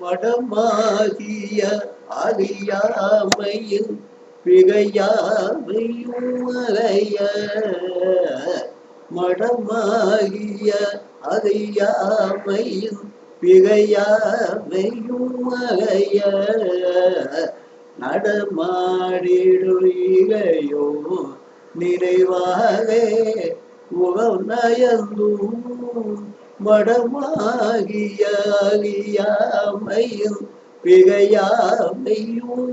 மடமாகிய அறியாமையும் பிழையாமையும் அறைய மடமாகிய அறியாமையும் பிழையாமையும் அறைய நடமாடிடுகையோ நிறைவாக உகநயந்தும் மடமாகிய பிகையாமையும் பிழையாமையும்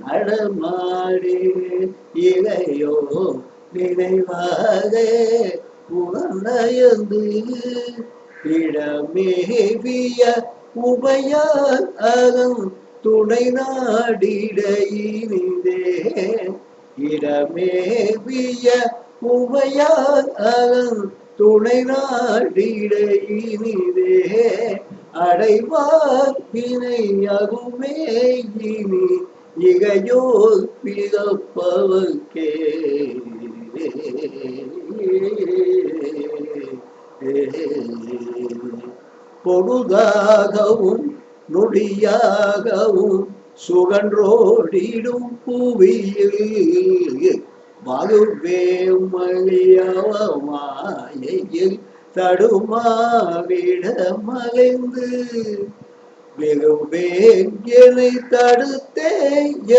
நடமாடி இளையோ நினைவாக உணர்ந்து இடமேவிய உபயார் அறம் துணை நாடிட இனிதே இடமேவிய உபயம் துணை நாடிடையினிதே இனிதே அகுமே இனி இகையோ பிறப்பவர்க்கே. பொழுதாகவும் நொடியாகவும் சுகன்றோடிடும் புவியில் மறுவே மழியவமாயில் தடுமாவிட மலைந்து வெகுவேங்கனை தடுத்தே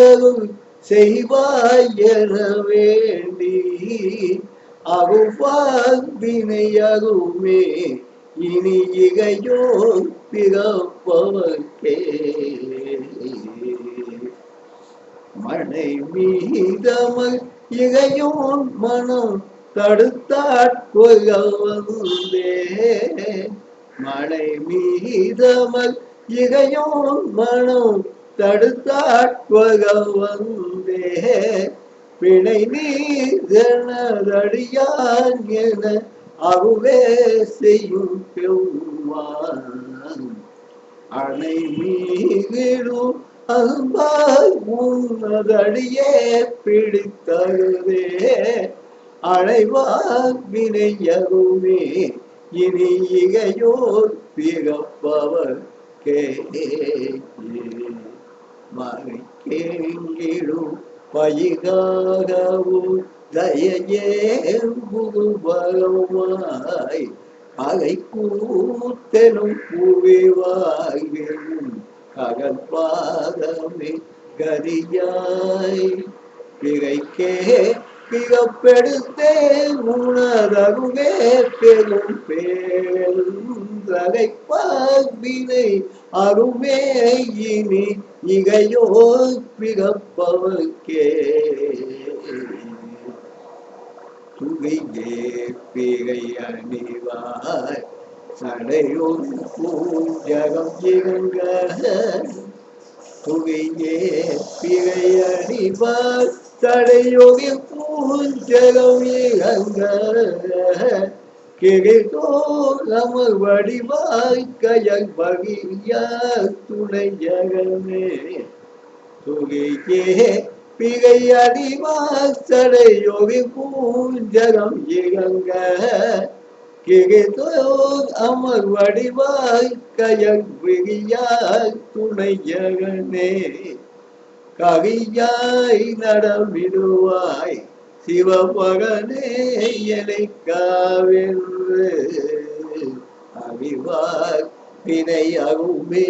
எருள் செய்வாய் வேண்டி. அகுவார் வினையகுமே இனி இகையோ பிறப்பவர்க்கே. மனை மீதமல் இகையோன் மனம் தடுத்தாட்கொள்ள வந்தே மழை மீதமல் இகையோன் மனம் தடுத்தாட்கொள்ள வந்தே பிணை நீதனடியான் என அருவே செய்யும் பெருமான். அணை மீகிடும் அன்பாய் உன்னதடியே பிடித்தழுதே. அழைவார் வினையருமே இனி இகையோர் பிறப்பவர் கே மறைக்கேங்கிடும் பயிகாகவும் தயையே புகுபகமாய் அலை கூத்தெனும் புவிவாயும் ககல்பாதமே கரியாய் பிறைக்கே பிறப்பெடுத்தே உணரகுவே பெரும் பேருந்தலை பாவினை அருமே இனி இகையோ பிறப்பவர்க்கே. துகையே பிறை அணிவாய் சடையோடு பூஜகம் இறங்க துகையே பிகை அணிவாய் சடையோடு பூஜகம் இறங்க கிழிதோ வடிவாய் கயல் பகியா துணை ஜகமே துகையே பிகை அடிவாசடை யோகி பூஞ்சகம் இகங்க. கிழிதோ அமர் வடிவாய் கயக் விகியாய் துணையகனே கவியாய் நடமிடுவாய் சிவபகனே என்னை காவென்று அறிவாய் வினை அகுமே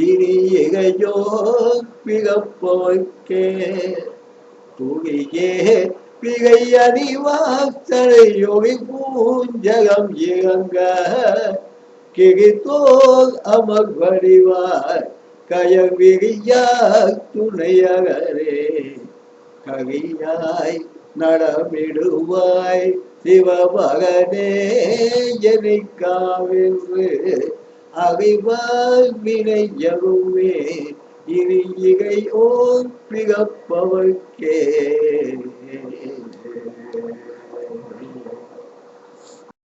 இனி எகையோ பிறப்போய்க்கே துணியே பிகை அணிவாசலை யோகி பூஞ்சகம் இயங்க கிகித்தோல் அமர் வடிவாய் கயவிரியாய் துணையகரே. கவியாய் நடமிடுவாய் சிவபகனே என்னை காவென்று அறிவாய் வினையருமே இனி இகை ஓர் பிகப்பவர்க்கே பிறப்பவர்க்கே